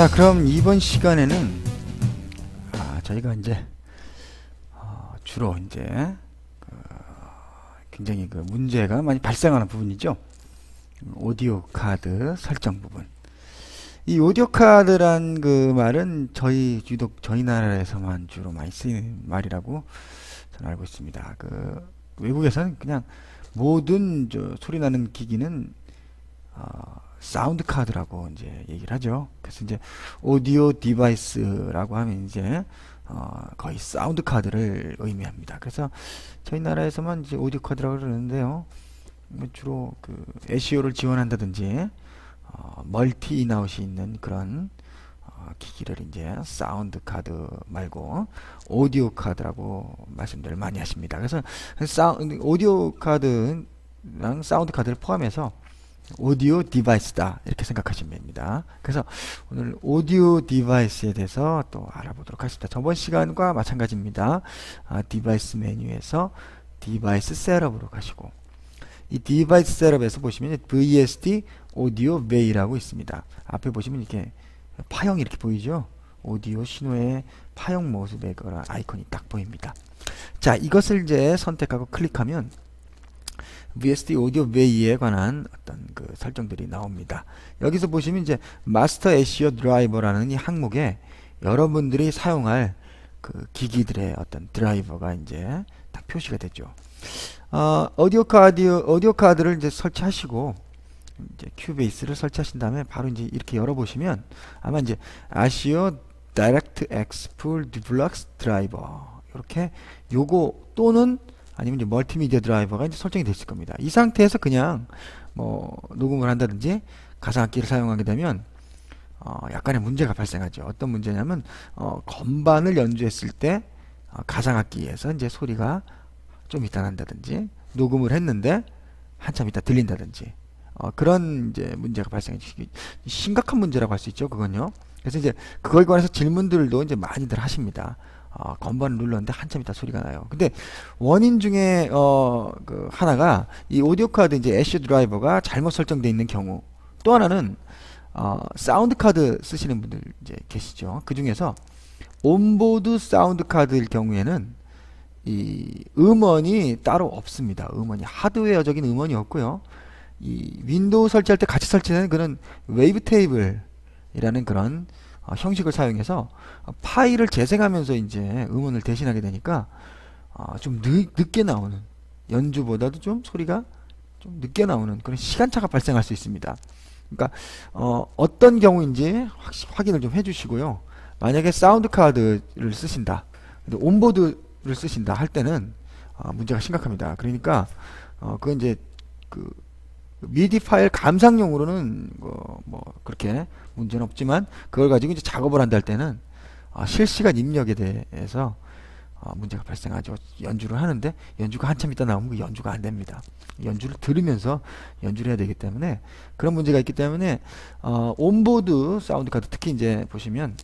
자, 그럼 이번 시간에는 아, 저희가 이제 어, 주로 이제 그, 굉장히 그 문제가 많이 발생하는 부분이죠. 오디오 카드 설정 부분. 이 오디오 카드란 그 말은 저희 유독 저희 나라에서만 주로 많이 쓰이는 말이라고 저는 알고 있습니다. 그 외국에서는 그냥 모든 저 소리 나는 기기는 어, 사운드 카드라고 이제 얘기를 하죠. 그래서 이제 오디오 디바이스라고 하면 이제 어, 거의 사운드 카드를 의미합니다. 그래서 저희 나라에서만 이제 오디오 카드라고 그러는데요. 뭐 주로 그 SEO를 지원한다든지 어, 멀티 인아웃이 있는 그런 어, 기기를 이제 사운드 카드 말고 오디오 카드라고 말씀들을 많이 하십니다. 그래서 사운드, 오디오 카드랑 사운드 카드를 포함해서 오디오 디바이스다 이렇게 생각하시면 됩니다. 그래서 오늘 오디오 디바이스에 대해서 또 알아보도록 하겠습니다. 저번 시간과 마찬가지입니다. 아, 디바이스 메뉴에서 디바이스 셋업으로 가시고 이 디바이스 셋업에서 보시면 VSD 오디오 베이라고 있습니다. 앞에 보시면 이렇게 파형이 이렇게 보이죠? 오디오 신호의 파형 모습의 그런 아이콘이 딱 보입니다. 자, 이것을 이제 선택하고 클릭하면 VSD 오디오 베이에 관한 어떤 그 설정들이 나옵니다. 여기서 보시면 이제 마스터 애쉬어 드라이버라는 이 항목에 여러분들이 사용할 그 기기들의 어떤 드라이버가 이제 딱 표시가 되죠. 어, 오디오 카드 오디오 카드를 이제 설치하시고 이제 큐베이스를 설치하신 다음에 바로 이제 이렇게 열어보시면 아마 이제 아시오 다이렉트 엑스 풀 디블럭스 드라이버 이렇게 요거 또는 아니면 이제 멀티미디어 드라이버가 이제 설정이 있을 겁니다. 이 상태에서 그냥 뭐 녹음을 한다든지 가상악기를 사용하게 되면 어 약간의 문제가 발생하죠. 어떤 문제냐면 어 건반을 연주했을 때 어 가상악기에서 이제 소리가 좀 이따 난다든지 녹음을 했는데 한참 있다 들린다든지 어 그런 이제 문제가 발생해 심각한 문제라고 할 수 있죠. 그건요. 그래서 이제 그거에 관해서 질문들도 이제 많이들 하십니다. 어, 건반을 눌렀는데 한참 있다 소리가 나요. 근데 원인 중에 어, 그 하나가 이 오디오 카드 이제 애쉬 드라이버가 잘못 설정되어 있는 경우 또 하나는 어, 사운드 카드 쓰시는 분들 이제 계시죠. 그 중에서 온보드 사운드 카드일 경우에는 이 음원이 따로 없습니다. 음원이 하드웨어적인 음원이 없고요. 이 윈도우 설치할 때 같이 설치되는 그런 웨이브 테이블이라는 그런 어, 형식을 사용해서 파일을 재생하면서 이제 음원을 대신하게 되니까 어, 좀 늦, 늦게 나오는 연주보다도 좀 소리가 좀 늦게 나오는 그런 시간차가 발생할 수 있습니다. 그러니까 어, 어떤 경우인지 확, 인을 좀 해주시고요. 만약에 사운드 카드를 쓰신다, 온보드를 쓰신다 할 때는 어, 문제가 심각합니다. 그러니까 어, 그건 이제 그 미디 파일 감상용으로는 뭐, 뭐 그렇게 문제는 없지만 그걸 가지고 이제 작업을 한다 할 때는 어, 실시간 입력에 대해서 어, 문제가 발생하죠. 연주를 하는데 연주가 한참 있다 나오면 그 연주가 안 됩니다. 연주를 들으면서 연주를 해야 되기 때문에 그런 문제가 있기 때문에 어, 온보드 사운드 카드 특히 이제 보시면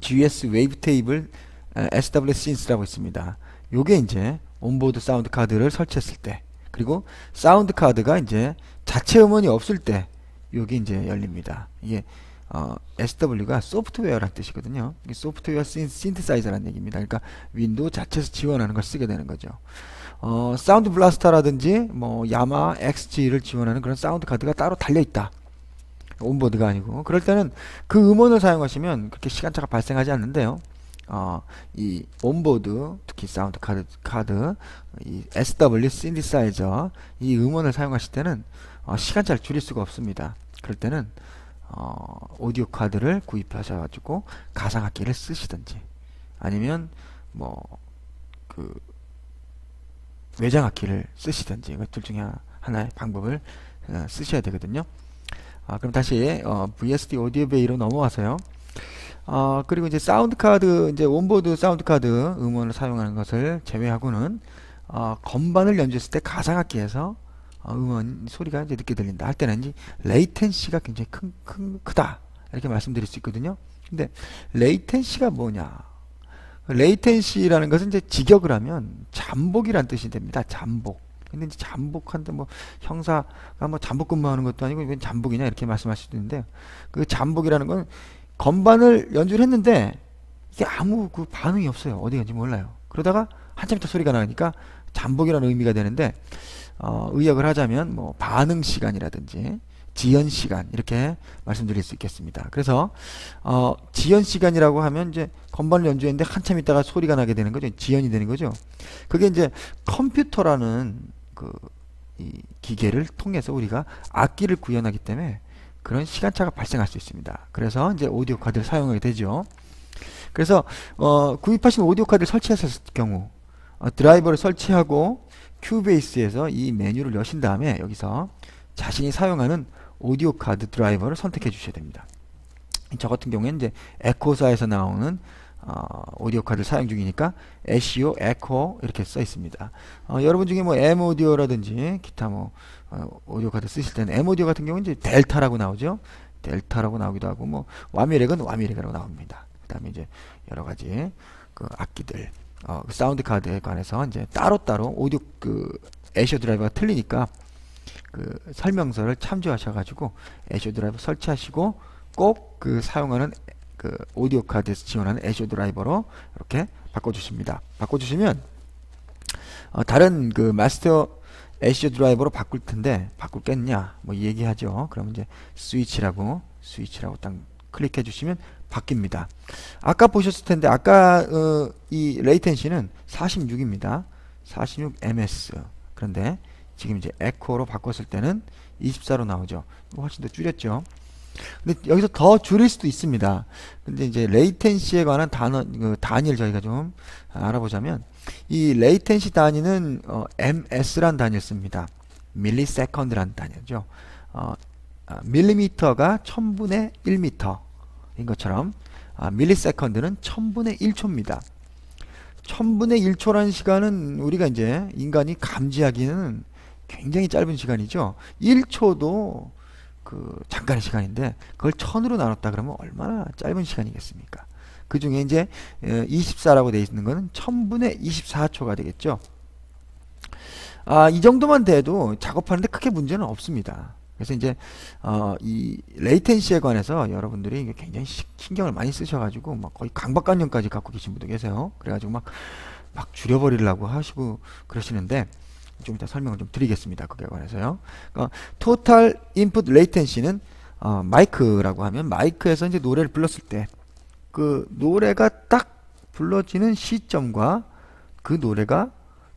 GS 웨이브 테이블 SW 신스라고 있습니다. 요게 이제 온보드 사운드 카드를 설치했을 때 그리고 사운드 카드가 이제 자체 음원이 없을 때 여기 이제 열립니다. 이게 어, SW가 소프트웨어란 뜻이거든요. 소프트웨어 신티사이저라는 얘기입니다. 그러니까 윈도우 자체에서 지원하는 걸 쓰게 되는 거죠. 어, 사운드 블라스터라든지 뭐 야마 XG를 지원하는 그런 사운드 카드가 따로 달려 있다. 온보드가 아니고 그럴 때는 그 음원을 사용하시면 그렇게 시간차가 발생하지 않는데요. 어, 이 온보드 특히 사운드 카드 카드 이 SW 신디사이저 이 음원을 사용하실 때는 어, 시간차를 줄일 수가 없습니다. 그럴 때는 어, 오디오 카드를 구입하셔가지고 가상악기를 쓰시든지 아니면 뭐 그 외장악기를 쓰시든지 둘 중에 하나의 방법을 어, 쓰셔야 되거든요. 아, 그럼 다시 어, VSD 오디오 베이로 넘어와서요. 어, 그리고 이제 사운드 카드, 이제 온보드 사운드 카드 음원을 사용하는 것을 제외하고는 어, 건반을 연주했을 때 가상악기에서 어, 음원 소리가 이제 늦게 들린다 할 때는 이제 레이텐시가 굉장히 큰, 큰, 크다 이렇게 말씀드릴 수 있거든요. 근데 레이텐시가 뭐냐? 레이텐시라는 것은 이제 직역을 하면 잠복이란 뜻이 됩니다. 잠복. 근데 이제 잠복한데 뭐 형사가 뭐 잠복 근무하는 것도 아니고 이건 잠복이냐 이렇게 말씀하실 수 있는데 그 잠복이라는 건 건반을 연주를 했는데 이게 아무 그 반응이 없어요. 어디 간지 몰라요. 그러다가 한참 있다 소리가 나니까 잠복이라는 의미가 되는데 어, 의역을 하자면 뭐 반응 시간이라든지 지연 시간 이렇게 말씀드릴 수 있겠습니다. 그래서 어, 지연 시간이라고 하면 이제 건반을 연주했는데 한참 있다가 소리가 나게 되는 거죠. 지연이 되는 거죠. 그게 이제 컴퓨터라는 그이 기계를 통해서 우리가 악기를 구현하기 때문에 그런 시간차가 발생할 수 있습니다. 그래서 이제 오디오 카드를 사용하게 되죠. 그래서 어, 구입하신 오디오 카드를 설치했을 경우 어, 드라이버를 설치하고 큐베이스에서 이 메뉴를 여신 다음에 여기서 자신이 사용하는 오디오 카드 드라이버를 선택해 주셔야 됩니다. 저 같은 경우에는 이제 에코사에서 나오는 어, 오디오 카드를 사용 중이니까 에시오 에코 이렇게 써 있습니다. 어, 여러분 중에 뭐 M 오디오라든지 기타 뭐 어, 오디오 카드 쓰실 때는 M 오디오 같은 경우는 이제 델타라고 나오죠. 델타라고 나오기도 하고 뭐 와미렉은 와미렉이라고 나옵니다. 그다음에 이제 여러 가지 그 악기들 어, 그 사운드 카드에 관해서 이제 따로따로 오디오 그 애쇼 드라이버가 틀리니까 그 설명서를 참조하셔 가지고 애쇼 드라이버 설치하시고 꼭 그 사용하는 그 오디오 카드에서 지원하는 애쇼 드라이버로 이렇게 바꿔주십니다. 바꿔주시면 어, 다른 그 마스터 애쇼 드라이버로 바꿀 텐데 바꿀겠냐 뭐 얘기하죠. 그러면 이제 스위치라고 스위치라고 딱 클릭해 주시면 바뀝니다. 아까 보셨을 텐데 아까 어, 이 레이텐시는 46입니다. 46 ms 그런데 지금 이제 에코로 바꿨을 때는 24로 나오죠. 훨씬 더 줄였죠. 근데 여기서 더 줄일 수도 있습니다. 근데 이제 레이텐시에 관한 단어 그 단위를 저희가 좀 알아보자면 이 레이텐시 단위는 어, MS란 단위를 씁니다. 밀리세컨드란 단위죠. 어, 아, 밀리미터가 1000분의 1미터 인 것처럼 아, 밀리세컨드는 1000분의 1초입니다. 1000분의 1초라는 시간은 우리가 이제 인간이 감지하기는 굉장히 짧은 시간이죠. 1초도 그 잠깐의 시간인데 그걸 1000으로 나눴다 그러면 얼마나 짧은 시간이겠습니까? 그 중에 이제 24라고 되어 있는 거는 1000분의 24초가 되겠죠. 아, 이 정도만 돼도 작업하는데 크게 문제는 없습니다. 그래서 이제 어, 이 레이텐시에 관해서 여러분들이 굉장히 신경을 많이 쓰셔가지고 막 거의 강박관념까지 갖고 계신 분도 계세요. 그래가지고 막 막 줄여버리려고 하시고 그러시는데 좀 이따 설명을 좀 드리겠습니다. 그에 관해서요. 어, 토탈 인풋 레이텐시는 어, 마이크라고 하면 마이크에서 이제 노래를 불렀을 때 그 노래가 딱 불러지는 시점과 그 노래가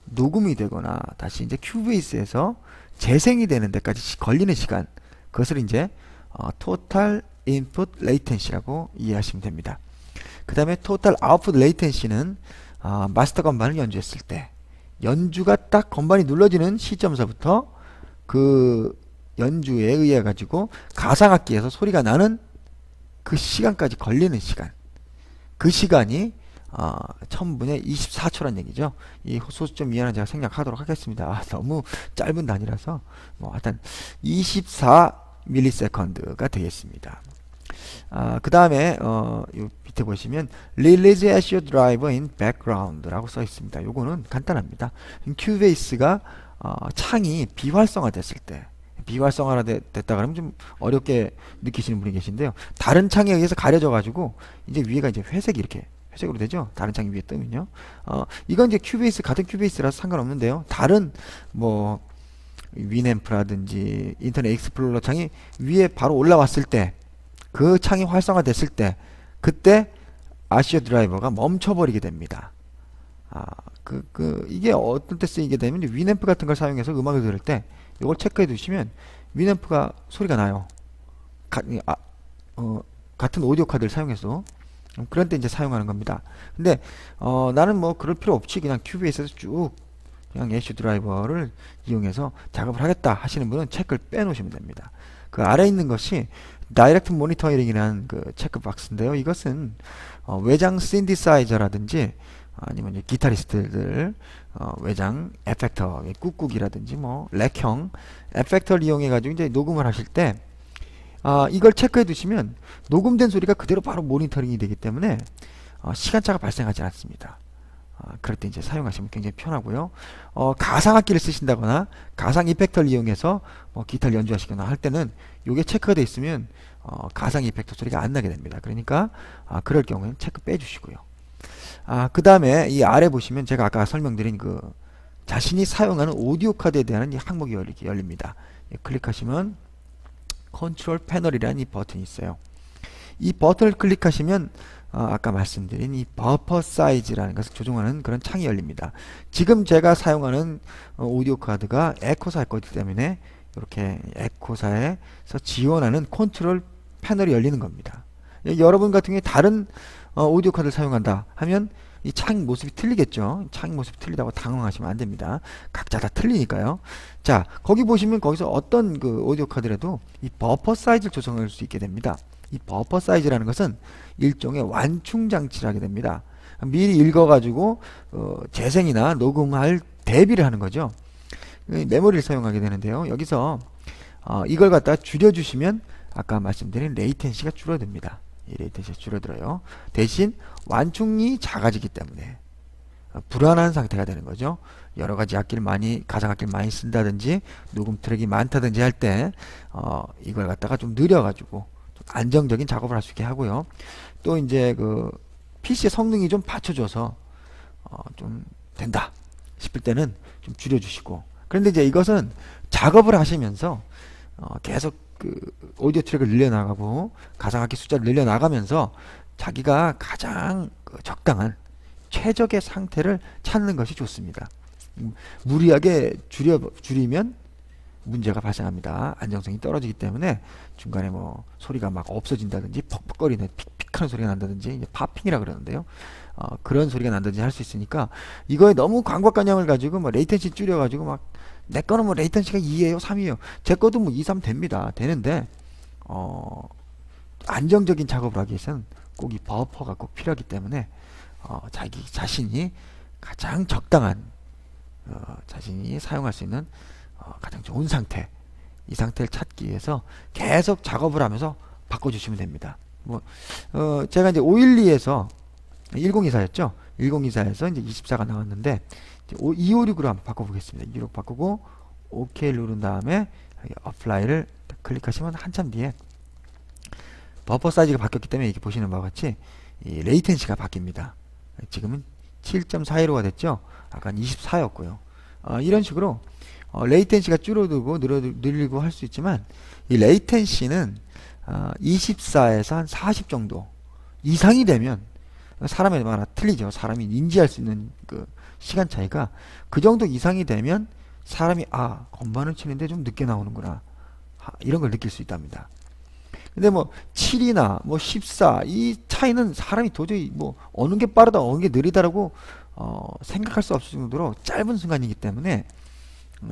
녹음이 되거나 다시 이제 큐베이스에서 재생이 되는 데까지 걸리는 시간 그것을 이제 어, total input latency라고 이해하시면 됩니다. 그 다음에 total output latency는 어, 마스터 건반을 연주했을 때 연주가 딱 건반이 눌러지는 시점서부터 그 연주에 의해 가지고 가상악기에서 소리가 나는 그 시간까지 걸리는 시간 그 시간이 어, 1000분의 24초란 얘기죠. 이 소수점 이하는 제가 생략하도록 하겠습니다. 아, 너무 짧은 단위라서 뭐 하여튼 24ms가 되겠습니다. 아, 그 다음에 어, 요 밑에 보시면 Release as your driver in background라고 써 있습니다. 요거는 간단합니다. 큐베이스가 어, 창이 비활성화 됐을 때 비활성화가 됐다 그러면 좀 어렵게 느끼시는 분이 계신데요. 다른 창에 의해서 가려져 가지고 이제 위에가 이제 회색이 이렇게 회색으로 되죠. 다른 창이 위에 뜨면요. 어, 이건 이제 큐베이스 같은 큐베이스라서 상관없는데요. 다른 뭐 위앰프라든지 인터넷 익스플로러 창이 위에 바로 올라왔을 때 그 창이 활성화됐을 때 그때 아시아 드라이버가 멈춰버리게 됩니다. 아, 그, 그, 이게 어떤 때 쓰이게 되면 위앰프 같은 걸 사용해서 음악을 들을 때 이걸 체크해 두시면 위앰프가 소리가 나요. 가, 아, 어, 같은 오디오 카드를 사용해서 그런 때 이제 사용하는 겁니다. 근데 어, 나는 뭐 그럴 필요 없지 그냥 큐브에서 쭉 그냥 애쉬 드라이버를 이용해서 작업을 하겠다 하시는 분은 체크를 빼놓으시면 됩니다. 그 아래 있는 것이 다이렉트 모니터링이라는 그 체크 박스인데요. 이것은 어, 외장 신디사이저라든지 아니면 기타리스트들 어, 외장 에펙터 꾹꾹이라든지 뭐 렉형 에펙터를 이용해 가지고 이제 녹음을 하실 때 아, 이걸 체크해 두시면 녹음된 소리가 그대로 바로 모니터링이 되기 때문에 어, 시간차가 발생하지 않습니다. 아, 그럴 때 이제 사용하시면 굉장히 편하고요. 어, 가상악기를 쓰신다거나 가상 이펙터를 이용해서 뭐 기타를 연주하시거나 할 때는 이게 체크가 되어 있으면 어, 가상 이펙터 소리가 안 나게 됩니다. 그러니까 아, 그럴 경우에는 체크 빼주시고요. 아, 그 다음에 이 아래 보시면 제가 아까 설명드린 그 자신이 사용하는 오디오 카드에 대한 이 항목이 열립니다. 예, 클릭하시면 컨트롤 패널이라는 이 버튼이 있어요. 이 버튼을 클릭하시면 어, 아까 말씀드린 이 버퍼 사이즈라는 것을 조정하는 그런 창이 열립니다. 지금 제가 사용하는 어, 오디오 카드가 에코사 거기 때문에 이렇게 에코사에서 지원하는 컨트롤 패널이 열리는 겁니다. 예, 여러분 같은 경우에 다른 어, 오디오 카드를 사용한다 하면 이 창 모습이 틀리겠죠. 창 모습이 틀리다고 당황하시면 안 됩니다. 각자 다 틀리니까요. 자, 거기 보시면 거기서 어떤 그 오디오 카드라도 이 버퍼 사이즈를 조정할 수 있게 됩니다. 이 버퍼 사이즈라는 것은 일종의 완충 장치를 하게 됩니다. 미리 읽어가지고 어, 재생이나 녹음할 대비를 하는 거죠. 메모리를 사용하게 되는데요. 여기서 어, 이걸 갖다 줄여주시면 아까 말씀드린 레이텐시가 줄어듭니다. 이 레이텐시가 줄어들어요. 대신 완충이 작아지기 때문에 어, 불안한 상태가 되는 거죠. 여러 가지 악기를 많이 가상 악기를 많이 쓴다든지 녹음 트랙이 많다든지 할 때 어, 이걸 갖다가 좀 느려가지고 좀 안정적인 작업을 할 수 있게 하고요. 또 이제 그 PC의 성능이 좀 받쳐줘서 어, 좀 된다 싶을 때는 좀 줄여주시고 그런데 이제 이것은 작업을 하시면서 어, 계속 그 오디오 트랙을 늘려나가고 가상악기 숫자를 늘려나가면서 자기가 가장 그 적당한 최적의 상태를 찾는 것이 좋습니다. 음, 무리하게 줄여 줄이면 문제가 발생합니다. 안정성이 떨어지기 때문에 중간에 뭐 소리가 막 없어진다든지 퍽퍽거리는 픽픽하는 소리가 난다든지 이제 파핑이라 그러는데요. 어, 그런 소리가 난다든지 할 수 있으니까 이거에 너무 광박관념을 가지고 뭐 레이텐시 줄여가지고 막 내 거는 뭐 레이텐시가 2예요 3이에요 제 것도 뭐 2, 3 됩니다 되는데 어, 안정적인 작업을 하기 위해서는 꼭 이 버퍼가 꼭 필요하기 때문에 어, 자기 자신이 가장 적당한 어, 자신이 사용할 수 있는 어, 가장 좋은 상태 이 상태를 찾기 위해서 계속 작업을 하면서 바꿔주시면 됩니다. 뭐 어, 제가 이제 512에서 1024였죠. 1024에서 이제 24가 나왔는데 이제 256으로 한번 바꿔보겠습니다. 256 바꾸고 OK 누른 다음에 어플라이를 클릭하시면 한참 뒤에 버퍼 사이즈가 바뀌었기 때문에 이렇게 보시는 바와 같이 이 레이텐시가 바뀝니다. 지금은 7.41호가 됐죠. 아까 24였고요. 어, 이런 식으로 어, 레이텐시가 줄어들고 늘리고 할 수 있지만 이 레이텐시는 어, 24에서 한 40 정도 이상이 되면 사람에 따라 틀리죠. 사람이 인지할 수 있는 그 시간 차이가 그 정도 이상이 되면 사람이 아 건반을 치는데 좀 늦게 나오는구나 하, 이런 걸 느낄 수 있답니다. 근데 뭐 7이나 뭐 14 이 차이는 사람이 도저히 뭐 어느 게 빠르다 어느 게 느리다라고 어, 생각할 수 없을 정도로 짧은 순간이기 때문에 음,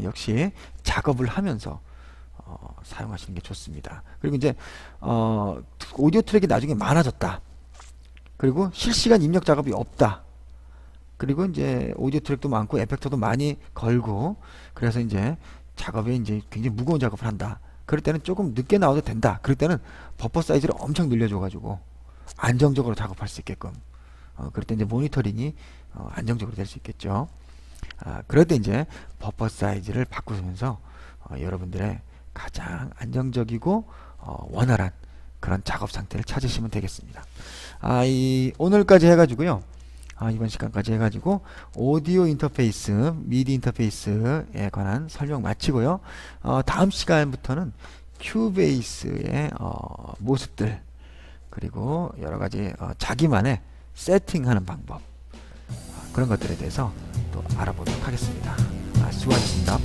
역시 작업을 하면서 어, 사용하시는 게 좋습니다. 그리고 이제 어, 오디오 트랙이 나중에 많아졌다. 그리고 실시간 입력 작업이 없다. 그리고 이제 오디오 트랙도 많고 에펙터도 많이 걸고 그래서 이제 작업에 이제 굉장히 무거운 작업을 한다. 그럴 때는 조금 늦게 나와도 된다. 그럴 때는 버퍼 사이즈를 엄청 늘려줘가지고 안정적으로 작업할 수 있게끔 어, 그럴 때 이제 모니터링이 어, 안정적으로 될 수 있겠죠. 아, 그럴 때 이제 버퍼 사이즈를 바꾸면서 어, 여러분들의 가장 안정적이고 어, 원활한 그런 작업 상태를 찾으시면 되겠습니다. 아, 이 오늘까지 해가지고요. 아, 이번 시간까지 해가지고 오디오 인터페이스, 미디 인터페이스에 관한 설명 마치고요. 어, 다음 시간부터는 큐베이스의 어, 모습들 그리고 여러 가지 어, 자기만의 세팅하는 방법 어, 그런 것들에 대해서 또 알아보도록 하겠습니다. 아, 수고하셨습니다.